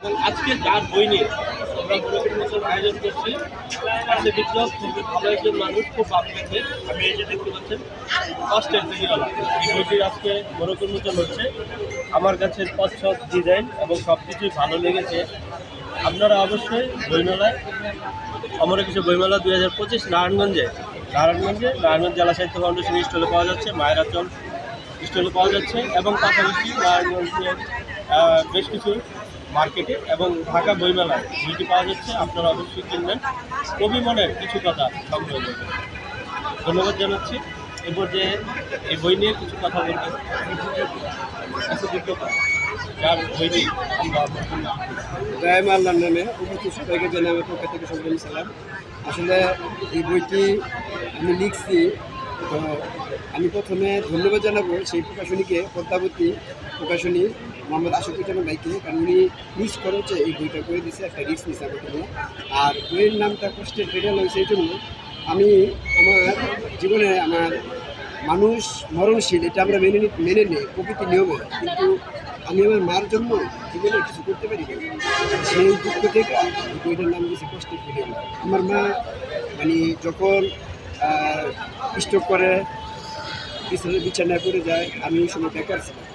এবং আজকে যার বই নিয়ে আমরা মনোকর মোচন আয়োজন করছি আসলে বিপ্লব খুব ভালো একজন মানুষ, খুব আপনাকে আমি এই যে দেখতে পাচ্ছেন কষ্টের ফেরিওয়ালা এই বইটি আজকে মনোকর মোচন হচ্ছে। আমার কাছে পছন্দ ডিজাইন এবং সব কিছুই ভালো লেগেছে। আপনারা অবশ্যই বইমেলায় আমার কিছু বইমেলা দুই হাজার পঁচিশ নারায়ণগঞ্জে নারায়ণগঞ্জে, নারায়ণগঞ্জ জেলা সাহিত্য ফাউন্ডেশন স্টলে পাওয়া যাচ্ছে মায়েরাচল স্টলে পাওয়া যাচ্ছে এবং পাশাপাশি নারায়ণগঞ্জের বেশ কিছু মার্কেটে এবং ঢাকা বইমেলায় বইটি পাওয়া যাচ্ছে, আপনারা অবশ্যই কিনবেন। কবি মনের কিছু কথা সংগ্রহ করবেন। ধন্যবাদ জানাচ্ছি। এরপর যে এই বই নিয়ে কিছু কথা বলবেন নামে সবাইকে আসলে এই বইটি আমি লিখছি তো আমি প্রথমে ধন্যবাদ জানাব সেই প্রকাশনীকে পদ্মাবতী প্রকাশনী মোহাম্মদ আশিকুজ্জামান ভাইকে কারণ উনি নিজ খরচে এই বইটা করে দিয়েছে একটা নিছে আমার জন্য। আর বইয়ের নামটা কষ্টের ফেরিয়াল হয়েছে এই জন্য আমি আমার জীবনে আমার মানুষ মরণশীল, এটা আমরা মেনে মেনে নিই, প্রকৃতি নিয়মে। কিন্তু আমি আমার মার জন্য জীবনে কিছু করতে পারি। সেই দুঃখ থেকে বইটার নাম দিয়েছে কষ্টের ফিরে আমার মা মানে যখন স্ট্রোক করে, বিছানায় পড়ে যায়, আমি ওই সময় বেকার ছিলাম।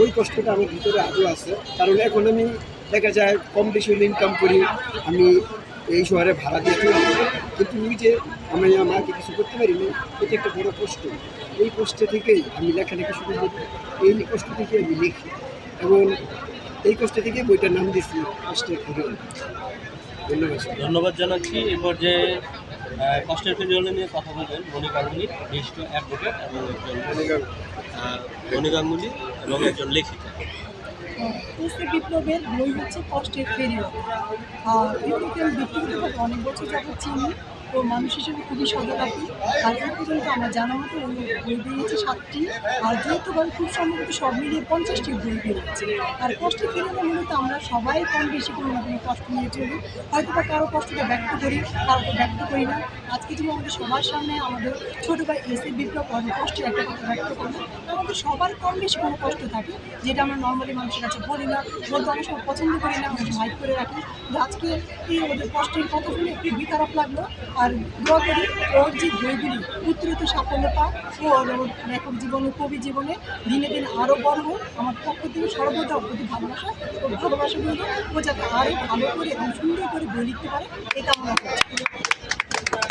ওই কষ্টটা আমার ভিতরে আজও আছে। কারণ এখন আমি দেখা যায় কম বেশি ইনকাম করি, আমি এই শহরে ভাড়া দিয়ে চলি। কিন্তু ওই যে আমি আমার মাকে কিছু করতে পারি না এটা একটা বড় কষ্ট। এই কষ্ট থেকেই আমি লেখালেখি শুরু করি। এই কষ্ট থেকে আমি লিখি। এবং এই কষ্ট থেকে বইটার নাম দিচ্ছি কষ্টের ফিরে ধন্যবাদ ধন্যবাদ জানাচ্ছি। এই পর্যায়ে কষ্টের ফেরিওয়ালা নিয়ে কথা বলবেন মণি গাঙ্গুলি বিশিষ্ট অ্যাডভোকেট এবং মণি গাঙ্গুলি এবং একজন লেখিকা কুস্তি বিপ্লবের বই হচ্ছে কষ্টের ফেরিও বিপ্লবের ব্যক্তিগতভাবে অনেক বছর যাবত চিনি। তো মানুষ হিসেবে খুবই সদরাপি আর পর্যন্ত আমার জানা মতো ওই বই বেরিয়েছে সাতটি। আর যৌথভাবে খুব সম্ভবত সব মিলিয়ে পঞ্চাশটি বই বেরিয়েছে। আর কষ্টের ফেরিও মূলত আমরা সবাই কম বেশি কোনো না কোনো কষ্ট নিয়ে চলি। হয়তো বা কারও কষ্টটা ব্যক্ত করি কারোকে ব্যক্ত করি না। আজকে যদি আমাদের সবার সামনে আমাদের ছোটো ভাই এসে বিপ্লব অনেক কষ্টের একটা কথা ব্যক্ত করব আমাদের সবার কম বেশি কোনো কষ্ট থাকে যেটা আমরা নর্মালি মানুষের কাছে বলি না, বলতে অনেক সময় পছন্দ করি না অনেক হাইট করে রাখি। আজকে এই ওদের কষ্টের কথা শুনে খুবই খারাপ লাগল। আর দোয়া করি ওর যে বইগুলি উত্তরিত সাফল্য পাক ও লেখক জীবনে, কবি জীবনে দিনে দিনে আরও বড় হোক, আমার পক্ষ থেকে সর্বদা প্রতি ভালোবাসা ও ভালোবাসা বলতে ও যাতে আরও ভালো করে এবং সুন্দর করে বই লিখতে পারে, এটা করছি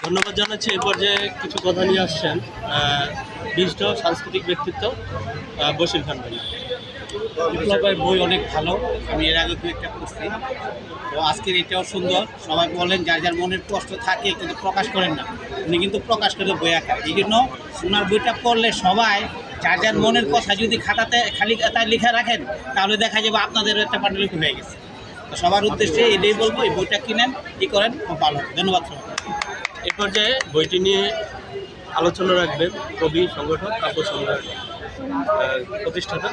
ধন্যবাদ জানাচ্ছি। এই পর্যায়ে কিছু কথা নিয়ে আসছেন বিশিষ্ট সাংস্কৃতিক ব্যক্তিত্ব বশির খান ভাই। বিপ্লবের বই অনেক ভালো। আমি এর আগে দু একটা পড়ছি। তো আজকের এটাও সুন্দর। সবাই বলেন যার যার মনের কষ্ট থাকে কিন্তু প্রকাশ করেন না। উনি কিন্তু প্রকাশ করে বই আঁকা এই জন্য ওনার বইটা পড়লে সবাই যার যার মনের কথা যদি খাতাতে খালি খাতায় লিখে রাখেন তাহলে দেখা যাবে আপনাদেরও একটা পাণ্ডুলিপি হয়ে গেছে। তো সবার উদ্দেশ্যে এটাই বলব এই বইটা কিনেন কী করেন ভালো। ধন্যবাদ সবাই এই পর্যায়ে বইটি নিয়ে আলোচনা রাখবেন কবি সংগঠক কাব্য সম্রাট। আহ, প্রতিষ্ঠাতা,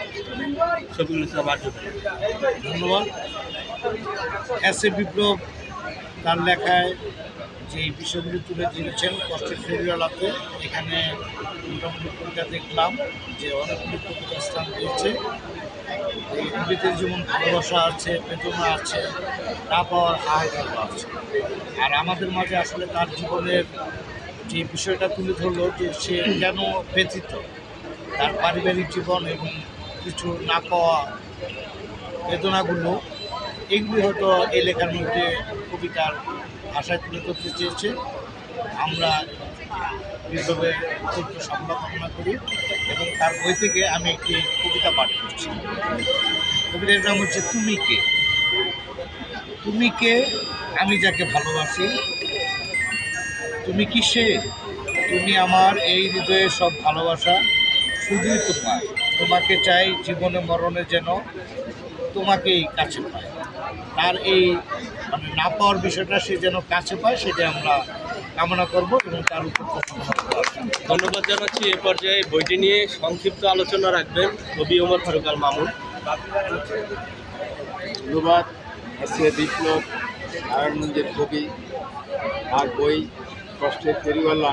শফিকুল ইসলাম আর্য। ধন্যবাদ। এস এ বিপ্লব তার লেখায় যে বিষয়গুলি তুলে ধরেছেন, কষ্টের ফেরিওয়ালাতে, এখানে মোটামুটি কবিতা দেখলাম যে অনেকগুলি কবিতা স্থান পেয়েছে এইগুলিতে যেমন ভালোবাসা আছে, বেদনা আছে, না পাওয়ার হাহাকার আছে। আর আমাদের মাঝে আসলে তার জীবনের যে বিষয়টা তুলে ধরলো যে সে কেন ব্যথিত তার পারিবারিক জীবন এবং কিছু না পাওয়া বেদনাগুলো এগুলি হয়তো এই লেখার মধ্যে কবিতার ভাষায় তুলে ধরতে চেয়েছে। আমরা উত্তর সামলা কামনা করি এবং তার বই থেকে আমি একটি কবিতা পাঠ করছি। কবিতার নাম হচ্ছে, তুমি কে? তুমি কে? আমি যাকে ভালোবাসি। তুমি কি সে তুমি আমার এই হৃদয়ে সব ভালোবাসা। শুধুই তোমার তোমাকে চাই জীবনে মরণে যেন তোমাকেই কাছে পায়। তার এই মানে না পাওয়ার বিষয়টা সে যেন কাছে পায় সেটা আমরা কামনা করব এবং তার উপর। ধন্যবাদ জানাচ্ছি এ পর্যায়ে। বইটি নিয়ে সংক্ষিপ্ত আলোচনা রাখবেন কবি ওমর ফারুক আল মামুন। ধন্যবাদ। বিপ্লব নারায়ণগঞ্জের কবি আর বই। কষ্টের ফেরিওয়ালা,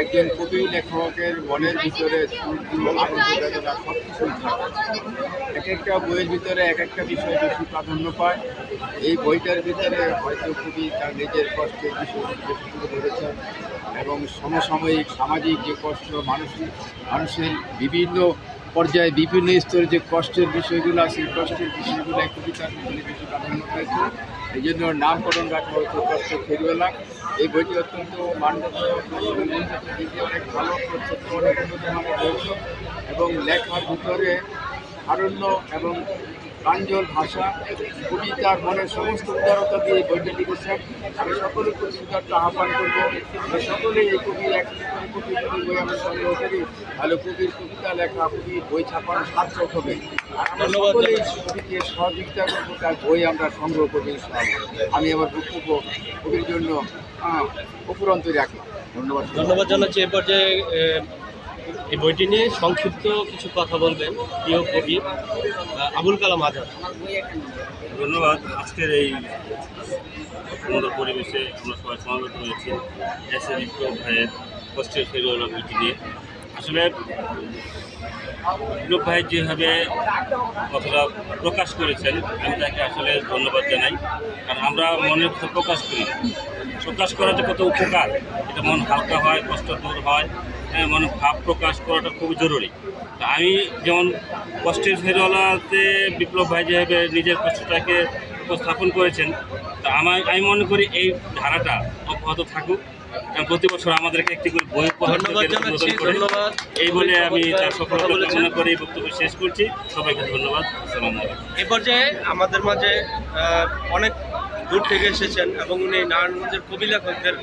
একজন কবি লেখকের মনের ভিতরে থাকে। এক একটা বইয়ের ভিতরে এক একটা বিষয় বেশি প্রাধান্য পায়। এই বইটার ভিতরে হয়তো কবি তার নিজের কষ্টের বেশি তুলে ধরেছেন এবং সমসাময়িক সামাজিক যে কষ্ট মানসিক মানুষের বিভিন্ন পর্যায়ে বিভিন্ন স্তরে যে কষ্টের বিষয়গুলো আছে, কষ্টের বিষয়গুলো কবিতার ভিতরে বেশি প্রাধান্য পেয়েছে এই জন্য নামকরণ রাখা হয়েছে কষ্টের ফেরিওয়ালা এই বইটি অত্যন্ত মান্যতা অনেক ভালো এবং লেখার ভিতরে আরণ্য এবং প্রাঞ্জল ভাষা কবি তার মনের সমস্ত উদারতা দিয়ে এই বইটা লিখেছেন আমি সকলের প্রতি সুদার্থ আহ্বান করব। যে সকলেই এই কবি এক কবি বই আমরা সংগ্রহ করি। তাহলে কবির কবিতা লেখা কবির বই ছাপানো সার্থক হবে। আর আমরা ধন্যবাদ সকলেই জানাচ্ছি। কবিকে সহযোগিতা করব তার বই আমরা সংগ্রহ করব। আমি আমার বক্তব্য কবির জন্য আহ, অপুরন্ত রাখি ধন্যবাদ ধন্যবাদ জানাচ্ছি। এ পর্যায়ে এ, এই বইটি নিয়ে সংক্ষিপ্ত কিছু কথা বলবেন প্রিয় কবি আবুল কালাম আজাদ। ধন্যবাদ। আজকের এই সুন্দর পরিবেশে আমরা সবাই সমাবেত হয়েছি। ভাইয়ের কষ্টের ফেরিওয়ালা বইটি নিয়ে। আসলে বিপ্লব ভাই যেভাবে কথাটা প্রকাশ করেছেন আমি তাকে আসলে ধন্যবাদ জানাই। কারণ আমরা মনের কথা প্রকাশ করি। প্রকাশ করাটা কত উপকার এটা মন হালকা হয় কষ্ট দূর হ্যাঁ, মনে ভাব প্রকাশ করাটা খুব জরুরি। তা আমি যেমন কষ্টের ফেরিওয়ালাতে বিপ্লব ভাই যেভাবে নিজের কষ্টটাকে উপস্থাপন করেছেন তা আমার আমি মনে করি এই ধারাটা অব্যাহত থাকুক। কারণ প্রতি বছর আমাদেরকে একটি করে বই উপহার। এই বলে আমি তার সফলতা। কামনা করে এই বক্তব্য শেষ করছি। সবাইকে ধন্যবাদ। আসসালামু এ পর্যায়ে আমাদের মাঝে অনেক দূর থেকে এসেছেন এবং উনি নারায়ণগঞ্জের কবি লেখকদের